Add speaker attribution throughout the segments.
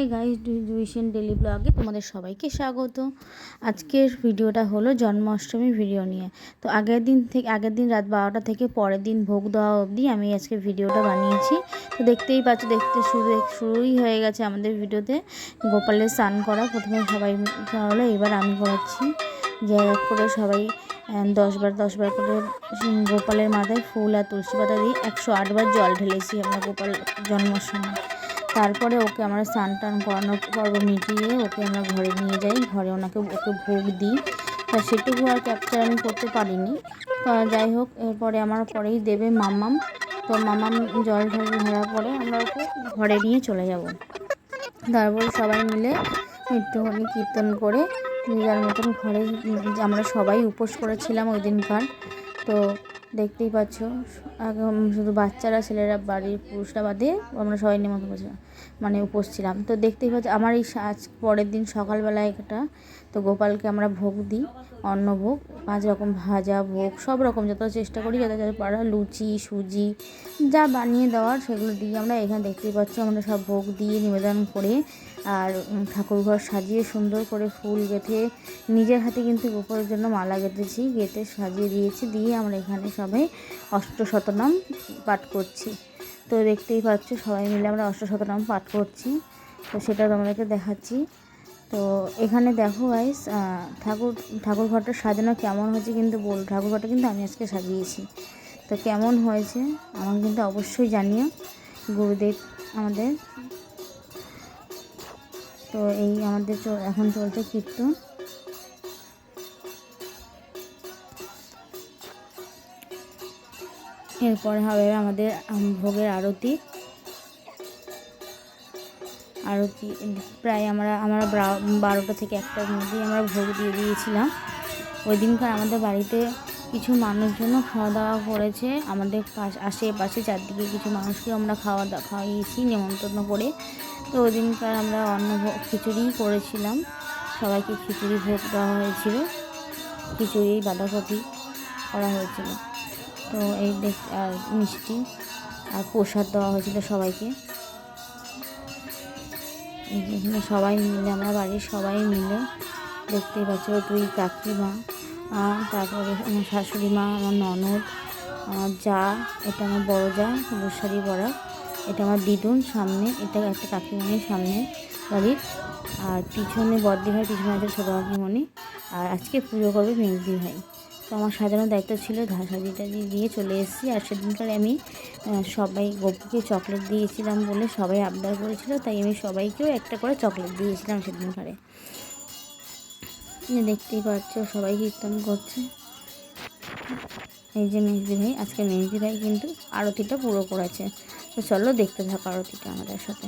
Speaker 1: Hey guys division daily ব্লগে তোমাদের সবাইকে স্বাগত। আজকের ভিডিওটা হলো জন্মাষ্টমী ভিডিও নিয়ে। তো আগের দিন থেকে, আগের দিন রাত বারোটা থেকে পরের দিন ভোগ দেওয়া অবধি আমি আজকে ভিডিওটা বানিয়েছি। তো দেখতেই পাচ্ছ, দেখতে শুরু, শুরুই হয়ে গেছে আমাদের ভিডিওতে। গোপালের স্নান করা, প্রথমে সবাই হলো এবার আমি করাচ্ছি। যে এক করে সবাই দশবার দশবার করে গোপালের মাথায় ফুল আর তুলসী পাতা দিয়ে একশো আটবার জল ঢেলেছি আমরা গোপাল জন্মের সময় তারপরে ওকে আমরা স্নান টান করানোর পর্ব মিটিয়ে ওকে আমরা ঘরে নিয়ে যাই। ঘরে ওনাকে ওকে ভোগ দিই। তা সেটুকু আর ক্যাপচার আমি করতে পারিনি। যাই হোক, এরপরে আমার পরেই দেবে মামাম তো মামাম জল ঢল ধরার পরে আমরা ওকে ঘরে নিয়ে চলে যাব। তারপরে সবাই মিলে একটুখানি কীর্তন করে নিজের মতন ঘরে আমরা সবাই উপোস করেছিলাম ওই দিনকার। তো দেখতেই পাচ্ছ শুধু বাচ্চারা, ছেলেরা, বাড়ির পুরুষরা বাদে আমরা সবাই নেমন্ত করেছিলাম মানে উপোস ছিলাম। তো দেখতেই পাচ্ছি, আমার এই আজ পরের দিন সকালবেলা একটা, তো গোপালকে আমরা ভোগ দিই, অন্নভোগ, পাঁচ রকম ভাজা ভোগ, সব রকম যত চেষ্টা করি, যাতে যাতে পারা লুচি, সুজি, যা বানিয়ে দেওয়ার সেগুলো দিয়ে আমরা। এখানে দেখতেই পাচ্ছি, আমরা সব ভোগ দিয়ে নিবেদন করে আর ঠাকুরঘর সাজিয়ে সুন্দর করে ফুল গেঁথে, নিজের হাতে কিন্তু গোপালের জন্য মালা গেঁথেছি, গেঁথে সাজিয়ে দিয়েছি, দিয়ে আমরা এখানে সবাই অষ্টশতনাম পাঠ করছি। তো দেখতেই পাচ্ছ, সবাই মিলে আমরা অষ্টশতনাম পাঠ করছি। তো সেটা তোমাদেরকে দেখাচ্ছি। তো এখানে দেখো গাইস ঠাকুর ঠাকুর ঘরটা সাজানো কেমন হয়েছে কিন্তু বল, ঠাকুর ঘরটা কিন্তু আমি আজকে সাজিয়েছি। তো কেমন হয়েছে, আমাকে কিন্তু অবশ্যই জানিও, গুরুদেব আমাদের। তো এই আমাদের এখন চলছে কীর্তন। এরপরে হবে আমাদের ভোগের আরতি। আরতি, প্রায় আমরা আমরা বারোটা থেকে একটার মধ্যেই আমরা ভোগ দিয়ে দিয়েছিলাম। ওই দিনকার আমাদের বাড়িতে কিছু মানুষজনও খাওয়া দাওয়া করেছে। আমাদের পাশ, আশেপাশে চারদিকে কিছু মানুষকে আমরা খাওয়া দাওয়া খাওয়াইয়েছি নেমন্তন্ন করে। তো ওই দিনকার আমরা অন্ন খিচুড়ি করেছিলাম। সবাইকে খিচুড়ি ভোগ দেওয়া হয়েছিল। খিচুড়ি, বাঁধাকপি করা হয়েছিল। তো এই দেখ, আর মিষ্টি আর প্রসাদ দেওয়া হয়েছিল সবাইকে। এখানে সবাই মিলে, আমরা বাড়ির সবাই মিলে দেখতেই পাচ্ছ দুই কাকিমা তারপরে আমার শাশুড়ি মা, আমার ননদ, আমার যা, এটা আমার বড় যা, গোসারি বড়া, এটা আমার দিদুন সামনে, এটা একটা কাকিমণির সামনে বাড়ির, আর পিছনে বর্দি ভাই পিছনে আছে ছোটো কাকিমণি, আর আজকে পুজো করবে মেঘদি ভাই। তো আমার সাজানোর দায়িত্ব ছিল সাজিটা দিয়ে চলে এসেছি। আর সেদিনকার আমি সবাই গপুকে চকলেট দিয়েছিলাম বলে সবাই আবদার করেছিল, তাই আমি সবাইকেও একটা করে চকলেট দিয়েছিলাম সেদিনকারে। দেখতেই পাচ্ছ, সবাই কীর্তন করছে। এই যে মেহেদি ভাই, আজকে মেহেদি ভাই কিন্তু আরতিটা পুরো করেছে। তো চলো দেখতে থাকো আরতিটা আমাদের সাথে।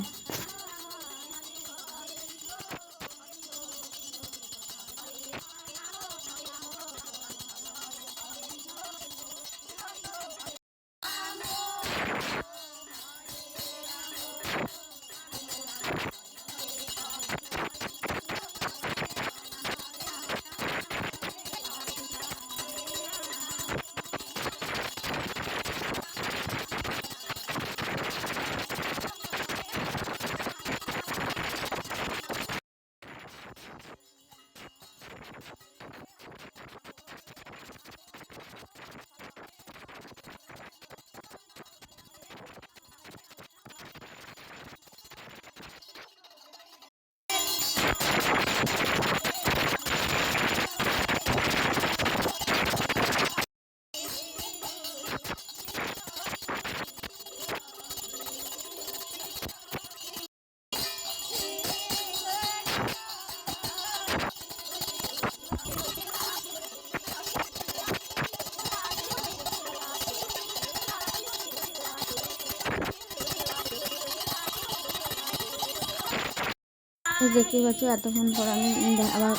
Speaker 1: তো দেখতেই পাচ্ছ, এতক্ষণ পর আমি আবার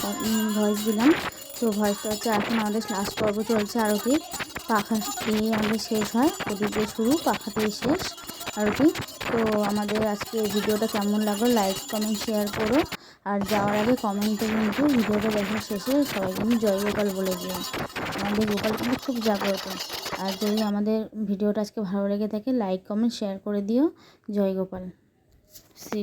Speaker 1: ভয়েস দিলাম। তো ভয়েসটা হচ্ছে, এখন আমাদের লাস্ট পর্ব চলছে আরতি। পাখা দিয়ে আমাদের শেষ হয়। প্রদীপ শুরু, পাখাতেই শেষ আরতি। তো আমাদের আজকে ভিডিওটা কেমন লাগল লাইক কমেন্ট শেয়ার করো। আর যাওয়ার আগে কমেন্টে কিন্তু ভিডিওটা দেখার শেষে সবাই কিন্তু জয় গোপাল বলে দিও। আমাদের গোপাল কিন্তু খুব জাগ্রত। আর যদি আমাদের ভিডিওটা আজকে ভালো লেগে থাকে লাইক কমেন্ট শেয়ার করে দিও। জয় গোপাল। শ্রী